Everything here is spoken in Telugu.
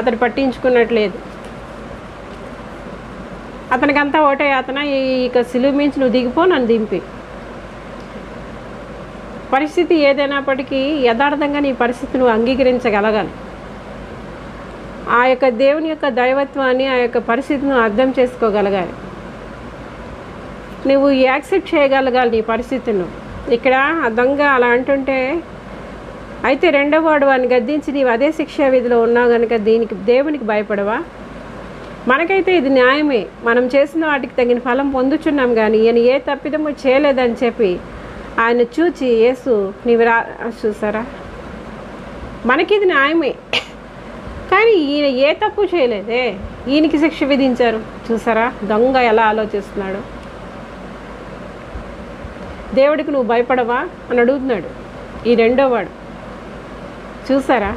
అతడు పట్టించుకున్నట్లేదు. అతనికంతా ఓటే ఒకటే అతను ఇక సిలువు మించి నువ్వు దిగిపో నన్ను దింపి. పరిస్థితి ఏదైనప్పటికీ యథార్థంగా నీ పరిస్థితి నువ్వు అంగీకరించగలగాలి. ఆ యొక్క దేవుని యొక్క దైవత్వాన్ని ఆ యొక్క పరిస్థితిని అర్థం చేసుకోగలగాలి. నువ్వు యాక్సెప్ట్ చేయగలగాలి నీ పరిస్థితిని ఇక్కడ ఆ దొంగ అలా అంటుంటే అయితే రెండవ వాడు వాడిని గద్దించి నీవు అదే శిక్షా విధిలో ఉన్నావు కనుక దీనికి దేవునికి భయపడవా? మనకైతే ఇది న్యాయమే. మనం చేసిన వాటికి తగిన ఫలం పొందుచున్నాం కానీ ఈయన ఏ తప్పిదము చేయలేదని చెప్పి ఆయన చూచి యేసు నీవు రా చూసారా? మనకి ఇది న్యాయమే. కానీ ఈయన ఏ తప్పు చేయలేదే? ఈయనకి శిక్ష విధించారు. చూసారా? దొంగ ఎలా ఆలోచిస్తున్నాడు? దేవుడికి నువ్వు భయపడవా? అని అడుగుతున్నాడు ఈ రెండో వాడు. చూసారా